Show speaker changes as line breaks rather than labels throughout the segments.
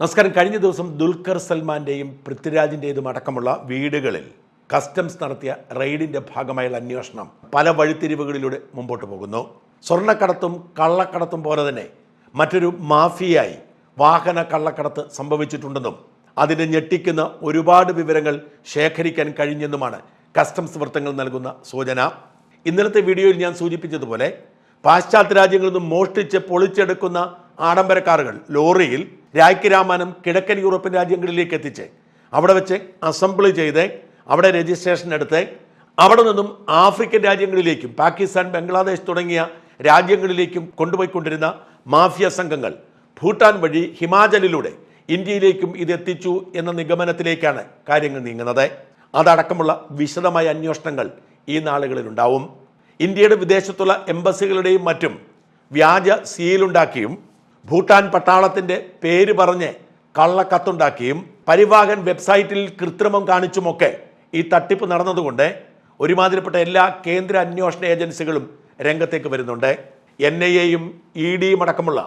നമസ്കാരം. കഴിഞ്ഞ ദിവസം ദുൽഖർ സൽമാന്റെയും പൃഥ്വിരാജിന്റെതും അടക്കമുള്ള വീടുകളിൽ കസ്റ്റംസ് നടത്തിയ റെയ്ഡിന്റെ ഭാഗമായുള്ള അന്വേഷണം പല വഴിത്തിരിവുകളിലൂടെ മുമ്പോട്ട് പോകുന്നു. സ്വർണക്കടത്തും കള്ളക്കടത്തും പോലെ തന്നെ മറ്റൊരു മാഫിയായി വാഹന കള്ളക്കടത്ത് സംഭവിച്ചിട്ടുണ്ടെന്നും അതിനെ ഞെട്ടിക്കുന്ന ഒരുപാട് വിവരങ്ങൾ ശേഖരിക്കാൻ കഴിഞ്ഞെന്നുമാണ് കസ്റ്റംസ് വൃത്തങ്ങൾ നൽകുന്ന സൂചന. ഇന്നലത്തെ വീഡിയോയിൽ ഞാൻ സൂചിപ്പിച്ചതുപോലെ പാശ്ചാത്യ രാജ്യങ്ങളിൽ നിന്നും മോഷ്ടിച്ച് പൊളിച്ചെടുക്കുന്ന ആഡംബര കാറുകൾ ലോറിയിൽ രായ്ക്കിരാമാനം കിഴക്കൻ യൂറോപ്യൻ രാജ്യങ്ങളിലേക്ക് എത്തിച്ച് അവിടെ വെച്ച് അസംബിൾ ചെയ്ത് അവിടെ രജിസ്ട്രേഷൻ എടുത്ത് അവിടെ നിന്നും ആഫ്രിക്കൻ രാജ്യങ്ങളിലേക്കും പാകിസ്ഥാൻ ബംഗ്ലാദേശ് തുടങ്ങിയ രാജ്യങ്ങളിലേക്കും കൊണ്ടുപോയിക്കൊണ്ടിരുന്ന മാഫിയ സംഘങ്ങൾ ഭൂട്ടാൻ വഴി ഹിമാചലിലൂടെ ഇന്ത്യയിലേക്കും ഇത് എത്തിച്ചു എന്ന നിഗമനത്തിലേക്കാണ് കാര്യങ്ങൾ നീങ്ങുന്നത്. അതടക്കമുള്ള വിശദമായ അന്വേഷണങ്ങൾ ഈ നാളുകളിലുണ്ടാവും. ഇന്ത്യയുടെ വിദേശത്തുള്ള എംബസികളുടെയും മറ്റും വ്യാജ സീലുണ്ടാക്കിയും ഭൂട്ടാൻ പട്ടാളത്തിന്റെ പേര് പറഞ്ഞ് കള്ളക്കത്തുണ്ടാക്കിയും പരിവാഹൻ വെബ്സൈറ്റിൽ കൃത്രിമം കാണിച്ചുമൊക്കെ ഈ തട്ടിപ്പ് നടന്നതുകൊണ്ട് ഒരുമാതിരിപ്പെട്ട എല്ലാ കേന്ദ്ര അന്വേഷണ ഏജൻസികളും രംഗത്തേക്ക് വരുന്നുണ്ട്. എൻ ഐ എയും ഇ ഡിയും അടക്കമുള്ള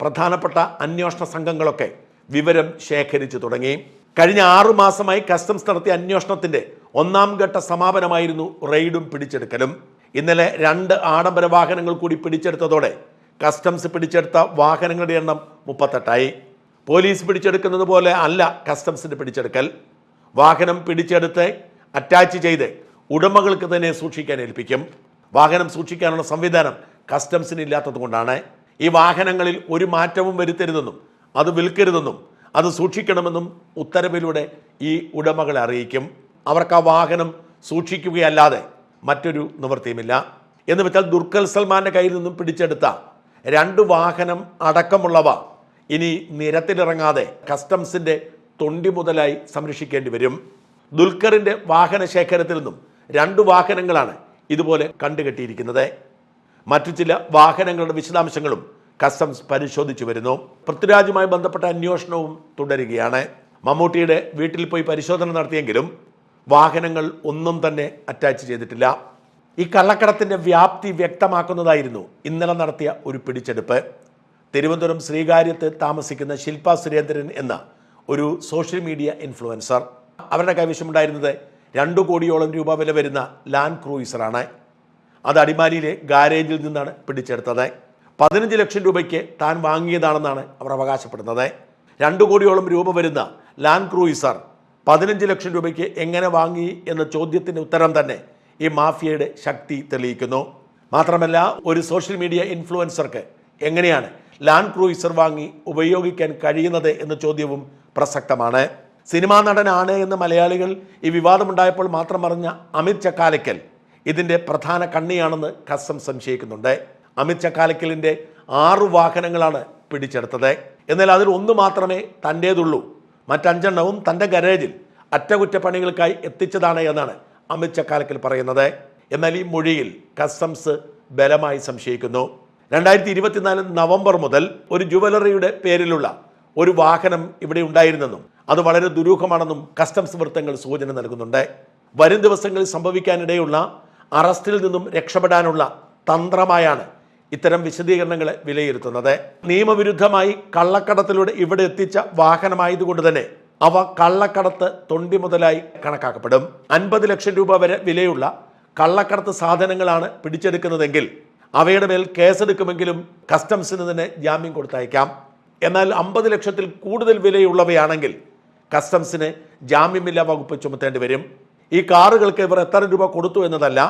പ്രധാനപ്പെട്ട അന്വേഷണ സംഘങ്ങളൊക്കെ വിവരം ശേഖരിച്ചു തുടങ്ങി. കഴിഞ്ഞ ആറു മാസമായി കസ്റ്റംസ് നടത്തിയ അന്വേഷണത്തിന്റെ ഒന്നാം ഘട്ട സമാപനമായിരുന്നു റെയ്ഡും പിടിച്ചെടുക്കലും. ഇന്നലെ രണ്ട് ആഡംബര വാഹനങ്ങൾ കൂടി പിടിച്ചെടുത്തതോടെ കസ്റ്റംസ് പിടിച്ചെടുത്ത വാഹനങ്ങളുടെ എണ്ണം മുപ്പത്തെട്ടായി. പോലീസ് പിടിച്ചെടുക്കുന്നത് പോലെ അല്ല കസ്റ്റംസിന്റെ പിടിച്ചെടുക്കൽ. വാഹനം പിടിച്ചെടുത്ത് അറ്റാച്ച് ചെയ്ത് ഉടമകൾക്ക് തന്നെ സൂക്ഷിക്കാൻ ഏൽപ്പിക്കും. വാഹനം സൂക്ഷിക്കാനുള്ള സംവിധാനം കസ്റ്റംസിന് ഇല്ലാത്തതുകൊണ്ടാണ് ഈ വാഹനങ്ങളിൽ ഒരു മാറ്റവും വരുത്തരുതെന്നും അത് വിൽക്കരുതെന്നും അത് സൂക്ഷിക്കണമെന്നും ഉത്തരവിലൂടെ ഈ ഉടമകളെ അറിയിക്കും. അവർക്ക് ആ വാഹനം സൂക്ഷിക്കുകയല്ലാതെ മറ്റൊരു നിവൃത്തിയുമില്ല. എന്ന് വെച്ചാൽ ദുർഖൽ സൽമാന്റെ കയ്യിൽ നിന്നും പിടിച്ചെടുത്ത രണ്ട് വാഹനം അടക്കമുള്ളവ ഇനി നിരത്തിലിറങ്ങാതെ കസ്റ്റംസിന്റെ തൊണ്ടി മുതലായി സംരക്ഷിക്കേണ്ടി വരും. ദുൽഖറിന്റെ വാഹന ശേഖരത്തിൽ നിന്നും രണ്ട് വാഹനങ്ങളാണ് ഇതുപോലെ കണ്ടുകെട്ടിയിരിക്കുന്നത്. മറ്റു ചില വാഹനങ്ങളുടെ വിശദാംശങ്ങളും കസ്റ്റംസ് പരിശോധിച്ചു വരുന്നു. പൃഥ്വിരാജുമായി ബന്ധപ്പെട്ട അന്വേഷണവും തുടരുകയാണ്. മമ്മൂട്ടിയുടെ വീട്ടിൽ പോയി പരിശോധന നടത്തിയെങ്കിലും വാഹനങ്ങൾ ഒന്നും തന്നെ അറ്റാച്ച് ചെയ്തിട്ടില്ല. ഈ കള്ളക്കടത്തിന്റെ വ്യാപ്തി വ്യക്തമാക്കുന്നതായിരുന്നു. ഇന്നലെ നടത്തിയ ഒരു പിടിച്ചെടുപ്പ്. തിരുവനന്തപുരം ശ്രീകാര്യത്ത് താമസിക്കുന്ന ശില്പ സുരേന്ദ്രൻ എന്ന ഒരു സോഷ്യൽ മീഡിയ ഇൻഫ്ലുവൻസർ. അവരുടെ കൈവശമുണ്ടായിരുന്നത് രണ്ടു കോടിയോളം രൂപ വില വരുന്ന ലാൻഡ് ക്രൂയിസറാണ്. അത് അടിമാലിയിലെ ഗാരേജിൽ നിന്നാണ് പിടിച്ചെടുത്തത്. പതിനഞ്ച് ലക്ഷം രൂപയ്ക്ക് താൻ വാങ്ങിയതാണെന്നാണ് അവർ അവകാശപ്പെടുന്നത്. രണ്ടു കോടിയോളം രൂപ വരുന്ന ലാൻഡ് ക്രൂയിസർ പതിനഞ്ച് ലക്ഷം രൂപയ്ക്ക് എങ്ങനെ വാങ്ങി എന്ന ചോദ്യത്തിന്റെ ഉത്തരം തന്നെ ഈ മാഫിയയുടെ ശക്തി തെളിയിക്കുന്നു. മാത്രമല്ല ഒരു സോഷ്യൽ മീഡിയ ഇൻഫ്ലുവൻസർക്ക് എങ്ങനെയാണ് ലാൻഡ് ക്രൂയിസർ വാങ്ങി ഉപയോഗിക്കാൻ കഴിയുന്നത് എന്ന ചോദ്യവും പ്രസക്തമാണ്. സിനിമാ നടനാണ് എന്ന് മലയാളികൾ ഈ വിവാദമുണ്ടായപ്പോൾ മാത്രം പറഞ്ഞ അമിത് ചക്കാലക്കൽ ഇതിന്റെ പ്രധാന കണ്ണിയാണെന്ന് കസം സംശയിക്കുന്നുണ്ട്. അമിത് ചക്കാലക്കലിന്റെ ആറു വാഹനങ്ങളാണ് പിടിച്ചെടുത്തത്. എന്നാൽ അതിൽ ഒന്ന് മാത്രമേ തന്റേതുള്ളൂ മറ്റഞ്ചെണ്ണവും തന്റെ ഗരേജിൽ അറ്റകുറ്റപ്പണികൾക്കായി എത്തിച്ചതാണ് എന്നാണ് അമിത് ചക്കാലക്കൽ പറയുന്നത്. എന്നാൽ ഈ മൊഴിയിൽ കസ്റ്റംസ് ബലമായി സംശയിക്കുന്നു. രണ്ടായിരത്തി ഇരുപത്തിനാല് നവംബർ മുതൽ ഒരു ജുവലറിയുടെ പേരിലുള്ള ഒരു വാഹനം ഇവിടെ ഉണ്ടായിരുന്നെന്നും അത് വളരെ ദുരൂഹമാണെന്നും കസ്റ്റംസ് വൃത്തങ്ങൾ സൂചന നൽകുന്നുണ്ട്. വരും ദിവസങ്ങളിൽ സംഭവിക്കാനിടയുള്ള അറസ്റ്റിൽ നിന്നും രക്ഷപ്പെടാനുള്ള തന്ത്രമായാണ് ഇത്തരം വിശദീകരണങ്ങളെ വിലയിരുത്തുന്നത്. നിയമവിരുദ്ധമായി കള്ളക്കടത്തിലൂടെ ഇവിടെ എത്തിച്ച വാഹനമായതുകൊണ്ട് തന്നെ അവ കള്ളക്കടത്ത് തൊണ്ടി മുതലായി കണക്കാക്കപ്പെടും. അൻപത് ലക്ഷം രൂപ വരെ വിലയുള്ള കള്ളക്കടത്ത് സാധനങ്ങളാണ് പിടിച്ചെടുക്കുന്നതെങ്കിൽ അവയുടെ മേൽ കേസെടുക്കുമെങ്കിലും കസ്റ്റംസിന് തന്നെ ജാമ്യം കൊടുത്തയക്കാം. എന്നാൽ അമ്പത് ലക്ഷത്തിൽ കൂടുതൽ വിലയുള്ളവയാണെങ്കിൽ കസ്റ്റംസിന് ജാമ്യമില്ലാ വകുപ്പ് ചുമത്തേണ്ടി വരും. ഈ കാറുകൾക്ക് ഇവർ എത്ര രൂപ കൊടുത്തു എന്നതല്ല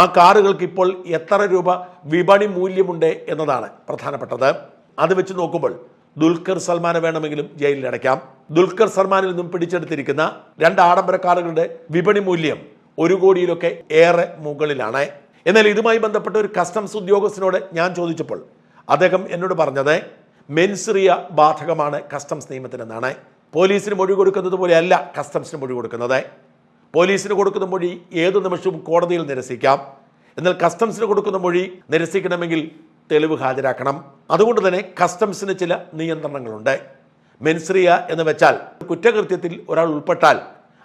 ആ കാറുകൾക്ക് ഇപ്പോൾ എത്ര രൂപ വിപണി മൂല്യമുണ്ട് എന്നതാണ് പ്രധാനപ്പെട്ടത്. അത് വെച്ച് നോക്കുമ്പോൾ ദുൽഖർ സൽമാനെ വേണമെങ്കിലും ജയിലിൽ അടയ്ക്കാം. ദുൽഖർ സൽമാനിൽ നിന്നും പിടിച്ചെടുത്തിരിക്കുന്ന രണ്ട് ആഡംബര കാറുകളുടെ വിപണി മൂല്യം ഒരു കോടിയിലൊക്കെ ഏറെ മുകളിലാണ്. എന്നാൽ ഇതുമായി ബന്ധപ്പെട്ട ഒരു കസ്റ്റംസ് ഉദ്യോഗസ്ഥനോട് ഞാൻ ചോദിച്ചപ്പോൾ അദ്ദേഹം എന്നോട് പറഞ്ഞത് മെൻസിറിയ ബാധകമാണ് കസ്റ്റംസ് നിയമത്തിനെന്നാണ്. പോലീസിന് മൊഴി കൊടുക്കുന്നത് പോലെയല്ല കസ്റ്റംസിന് മൊഴി കൊടുക്കുന്നത്. പോലീസിന് കൊടുക്കുന്ന മൊഴി ഏതു നിമിഷവും കോടതിയിൽ നിരസിക്കാം. എന്നാൽ കസ്റ്റംസിന് കൊടുക്കുന്ന മൊഴി നിരസിക്കണമെങ്കിൽ തെളിവ് ഹാജരാക്കണം. അതുകൊണ്ട് തന്നെ കസ്റ്റംസിന് ചില നിയന്ത്രണങ്ങളുണ്ട്. മെൻസ്രിയ എന്ന് വെച്ചാൽ കുറ്റകൃത്യത്തിൽ ഒരാൾ ഉൾപ്പെട്ടാൽ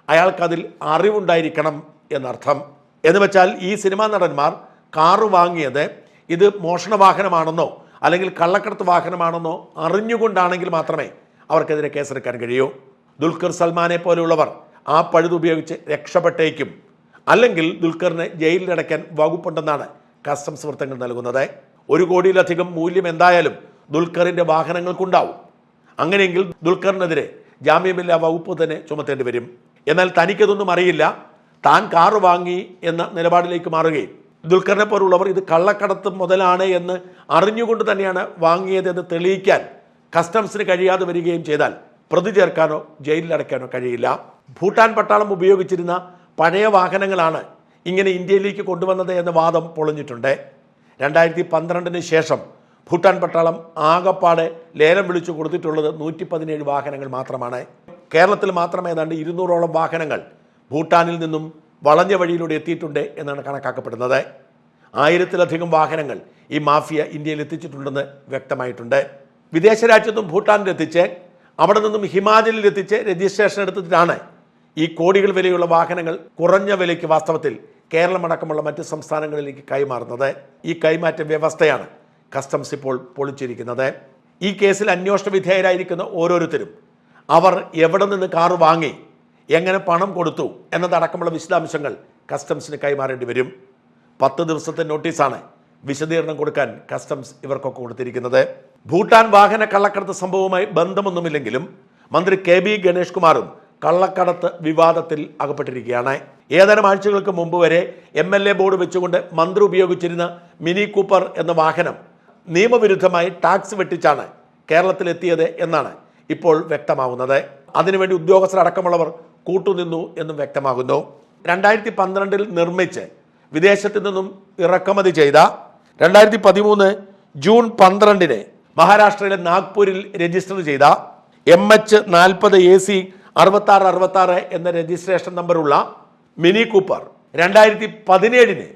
അയാൾക്കതിൽ അറിവുണ്ടായിരിക്കണം എന്നർത്ഥം. എന്ന് വെച്ചാൽ ഈ സിനിമാ നടന്മാർ കാറ് വാങ്ങിയത് ഇത് മോഷണ വാഹനമാണെന്നോ അല്ലെങ്കിൽ കള്ളക്കടത്ത് വാഹനമാണെന്നോ അറിഞ്ഞുകൊണ്ടാണെങ്കിൽ മാത്രമേ അവർക്കെതിരെ കേസെടുക്കാൻ കഴിയൂ. ദുൽഖർ സൽമാനെ പോലെയുള്ളവർ ആ പഴുതുപയോഗിച്ച് രക്ഷപ്പെട്ടേക്കും. അല്ലെങ്കിൽ ദുൽഖറിനെ ജയിലിലടയ്ക്കാൻ വകുപ്പുണ്ടെന്നാണ് കസ്റ്റംസ് വൃത്തങ്ങൾ നൽകുന്നത്. ഒരു കോടിയിലധികം മൂല്യം എന്തായാലും ദുൽഖറിന്റെ വാഹനങ്ങൾക്കുണ്ടാവും. അങ്ങനെയെങ്കിൽ ദുൽഖറിനെതിരെ ജാമ്യമില്ലാ വകുപ്പ് തന്നെ ചുമത്തേണ്ടി വരും. എന്നാൽ തനിക്കതൊന്നും അറിയില്ല. താൻ കാറ് വാങ്ങി എന്ന നിലപാടിലേക്ക് മാറുകയും ദുൽഖറിനെ പോലുള്ളവർ ഇത് കള്ളക്കടത്ത് മുതലാണ് എന്ന് അറിഞ്ഞുകൊണ്ട് തന്നെയാണ് വാങ്ങിയതെന്ന് തെളിയിക്കാൻ കസ്റ്റംസിന് കഴിയാതെ വരികയും ചെയ്താൽ പ്രതി ചേർക്കാനോ ജയിലിലടയ്ക്കാനോ കഴിയില്ല. ഭൂട്ടാൻ പട്ടാളം ഉപയോഗിച്ചിരുന്ന പഴയ വാഹനങ്ങളാണ് ഇങ്ങനെ ഇന്ത്യയിലേക്ക് കൊണ്ടുവന്നത് എന്ന വാദം പൊളിഞ്ഞിട്ടുണ്ട്. രണ്ടായിരത്തി പന്ത്രണ്ടിന് ശേഷം ഭൂട്ടാൻ പട്ടാളം ആകപ്പാടെ ലേലം വിളിച്ചു കൊടുത്തിട്ടുള്ളത് നൂറ്റി പതിനേഴ് വാഹനങ്ങൾ മാത്രമാണ്. കേരളത്തിൽ മാത്രമേ ഏതാണ്ട് ഇരുന്നൂറോളം വാഹനങ്ങൾ ഭൂട്ടാനിൽ നിന്നും വളഞ്ഞ വഴിയിലൂടെ എത്തിയിട്ടുണ്ട് എന്നാണ് കണക്കാക്കപ്പെടുന്നത്. ആയിരത്തിലധികം വാഹനങ്ങൾ ഈ മാഫിയ ഇന്ത്യയിൽ എത്തിച്ചിട്ടുണ്ടെന്ന് വ്യക്തമായിട്ടുണ്ട്. വിദേശ രാജ്യത്തും ഭൂട്ടാനിലെത്തിച്ച് അവിടെ നിന്നും ഹിമാചലിൽ എത്തിച്ച് രജിസ്ട്രേഷൻ എടുത്തിട്ടാണ് ഈ കോടികൾ വിലയുള്ള വാഹനങ്ങൾ കുറഞ്ഞ വിലയ്ക്ക് വാസ്തവത്തിൽ കേരളമടക്കമുള്ള മറ്റ് സംസ്ഥാനങ്ങളിലേക്ക് കൈമാറുന്നത് ഈ കൈമാറ്റ വ്യവസ്ഥയാണ് കസ്റ്റംസ് ഇപ്പോൾ പൊളിച്ചിരിക്കുന്നത്. ഈ കേസിൽ അന്വേഷണ വിധേയരായിരിക്കുന്ന ഓരോരുത്തരും അവർ എവിടെ നിന്ന് കാറ് വാങ്ങി എങ്ങനെ പണം കൊടുത്തു എന്നതടക്കമുള്ള വിശദാംശങ്ങൾ കസ്റ്റംസിന് കൈമാറേണ്ടി വരും. പത്ത് ദിവസത്തെ നോട്ടീസാണ് വിശദീകരണം കൊടുക്കാൻ കസ്റ്റംസ് ഇവർക്കൊക്കെ കൊടുത്തിരിക്കുന്നത്. ഭൂട്ടാൻ വാഹന കള്ളക്കടത്ത് സംഭവവുമായി ബന്ധമൊന്നുമില്ലെങ്കിലും മന്ത്രി കെ ബി ഗണേഷ് കുമാറും കള്ളക്കടത്ത് വിവാദത്തിൽ അകപ്പെട്ടിരിക്കുകയാണ്. ഏതാനും ആഴ്ചകൾക്ക് മുമ്പ് വരെ എം എൽ എ ബോർഡ് വെച്ചുകൊണ്ട് മന്ത്രി ഉപയോഗിച്ചിരുന്ന മിനി കൂപ്പർ എന്ന വാഹനം നിയമവിരുദ്ധമായി ടാക്സ് വെട്ടിച്ചാണ് കേരളത്തിലെത്തിയത് എന്നാണ് ഇപ്പോൾ വ്യക്തമാവുന്നത്. അതിനുവേണ്ടി ഉദ്യോഗസ്ഥരടക്കമുള്ളവർ കൂട്ടുനിന്നു എന്നും വ്യക്തമാകുന്നു. രണ്ടായിരത്തി പന്ത്രണ്ടിൽ നിർമ്മിച്ച് വിദേശത്തു നിന്നും ഇറക്കുമതി ചെയ്ത രണ്ടായിരത്തി പതിമൂന്ന് ജൂൺ പന്ത്രണ്ടിന് മഹാരാഷ്ട്രയിലെ നാഗ്പൂരിൽ രജിസ്റ്റർ ചെയ്ത എം എച്ച് നാൽപ്പത് എ സി അറുപത്തി ആറ് അറുപത്തി ആറ് എന്ന രജിസ്ട്രേഷൻ നമ്പറുള്ള മിനി കൂപ്പർ രണ്ടായിരത്തി പതിനേഴിന്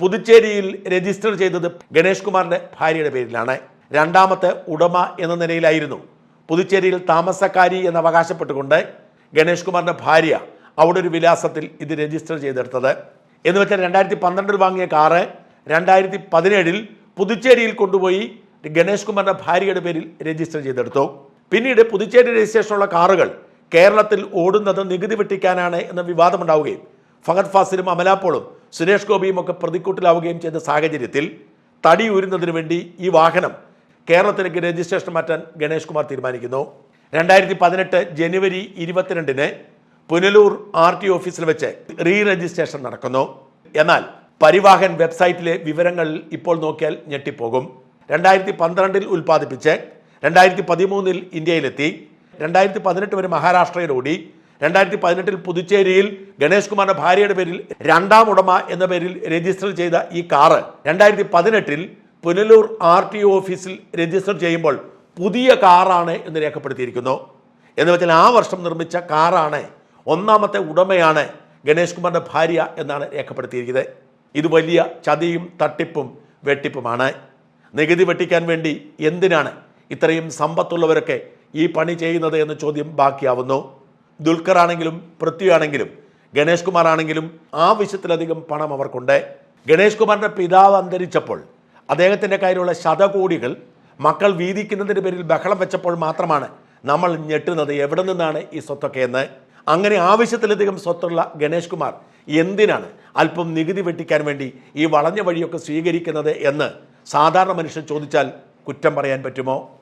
പുതുച്ചേരിയിൽ രജിസ്റ്റർ ചെയ്തത് ഗണേഷ് കുമാറിന്റെ ഭാര്യയുടെ പേരിലാണ്. രണ്ടാമത്തെ ഉടമ എന്ന നിലയിലായിരുന്നു പുതുച്ചേരിയിൽ താമസക്കാരി എന്ന് അവകാശപ്പെട്ടുകൊണ്ട് ഗണേഷ് കുമാറിന്റെ ഭാര്യ അവിടെ ഒരു വിലാസത്തിൽ ഇത് രജിസ്റ്റർ ചെയ്തെടുത്തത്. എന്ന് വെച്ചാൽ രണ്ടായിരത്തി പന്ത്രണ്ടിൽ വാങ്ങിയ കാറ് രണ്ടായിരത്തി പതിനേഴിൽ പുതുച്ചേരിയിൽ കൊണ്ടുപോയി ഗണേഷ് കുമാറിന്റെ ഭാര്യയുടെ പേരിൽ രജിസ്റ്റർ ചെയ്തെടുത്തു. പിന്നീട് പുതുച്ചേരി രജിസ്ട്രേഷനുള്ള കാറുകൾ കേരളത്തിൽ ഓടുന്നത് നികുതി വെട്ടിക്കാനാണ് എന്ന വിവാദമുണ്ടാവുകയും ഫഹദ് ഫാസിലും അമലാപ്പോളും സുരേഷ് ഗോപിയും ഒക്കെ പ്രതിക്കൂട്ടിലാവുകയും ചെയ്ത സാഹചര്യത്തിൽ തടി ഊരുന്നതിന് വേണ്ടി ഈ വാഹനം കേരളത്തിലേക്ക് രജിസ്ട്രേഷൻ മാറ്റാൻ ഗണേഷ് കുമാർ തീരുമാനിക്കുന്നു. രണ്ടായിരത്തി പതിനെട്ട് ജനുവരി ഇരുപത്തിരണ്ടിന് പുനലൂർ ആർ ടി ഓഫീസിൽ വെച്ച് റീ രജിസ്ട്രേഷൻ നടക്കുന്നു. എന്നാൽ പരിവാഹൻ വെബ്സൈറ്റിലെ വിവരങ്ങൾ ഇപ്പോൾ നോക്കിയാൽ ഞെട്ടിപ്പോകും. രണ്ടായിരത്തി പന്ത്രണ്ടിൽ ഉൽപ്പാദിപ്പിച്ച് രണ്ടായിരത്തി പതിമൂന്നിൽ ഇന്ത്യയിലെത്തി. രണ്ടായിരത്തി പതിനെട്ട് വരെ മഹാരാഷ്ട്രയിൽ ഓടി രണ്ടായിരത്തി പതിനെട്ടിൽ പുതുച്ചേരിയിൽ ഗണേഷ് കുമാറിന്റെ ഭാര്യയുടെ പേരിൽ രണ്ടാം ഉടമ എന്ന പേരിൽ രജിസ്റ്റർ ചെയ്ത ഈ കാറ് രണ്ടായിരത്തി പതിനെട്ടിൽ പുനലൂർ ആർ ടി ഓഫീസിൽ രജിസ്റ്റർ ചെയ്യുമ്പോൾ പുതിയ കാറാണ് എന്ന് രേഖപ്പെടുത്തിയിരിക്കുന്നു. എന്ന് വെച്ചാൽ ആ വർഷം നിർമ്മിച്ച കാറാണ് ഒന്നാമത്തെ ഉടമയാണ് ഗണേഷ് കുമാറിന്റെ ഭാര്യ എന്നാണ് രേഖപ്പെടുത്തിയിരിക്കുന്നത്. ഇത് വലിയ ചതിയും തട്ടിപ്പും വെട്ടിപ്പുമാണ്. നികുതി വെട്ടിക്കാൻ വേണ്ടി എന്തിനാണ് ഇത്രയും സമ്പത്തുള്ളവരൊക്കെ ഈ പണി ചെയ്യുന്നത് എന്ന ചോദ്യം ബാക്കിയാവുന്നു. ദുൽഖർ ആണെങ്കിലും പൃഥ്വിയാണെങ്കിലും ഗണേഷ് കുമാർ ആണെങ്കിലും ആവശ്യത്തിലധികം പണം അവർക്കുണ്ട്. ഗണേഷ് കുമാറിന്റെ പിതാവ് അന്തരിച്ചപ്പോൾ അദ്ദേഹത്തിന്റെ കയ്യിലുള്ള ശതകോടികൾ മക്കൾ വീതിക്കുന്നതിന്റെ പേരിൽ ബഹളം വെച്ചപ്പോൾ മാത്രമാണ് നമ്മൾ ഞെട്ടുന്നത് എവിടെ നിന്നാണ് ഈ സ്വത്തൊക്കെ എന്ന്. അങ്ങനെ ആവശ്യത്തിലധികം സ്വത്തുള്ള ഗണേഷ് കുമാർ എന്തിനാണ് അല്പം നികുതി വെട്ടിക്കാൻ വേണ്ടി ഈ വളഞ്ഞ വഴിയൊക്കെ സ്വീകരിക്കുന്നത് എന്ന് സാധാരണ മനുഷ്യൻ ചോദിച്ചാൽ കുറ്റം പറയാൻ പറ്റുമോ?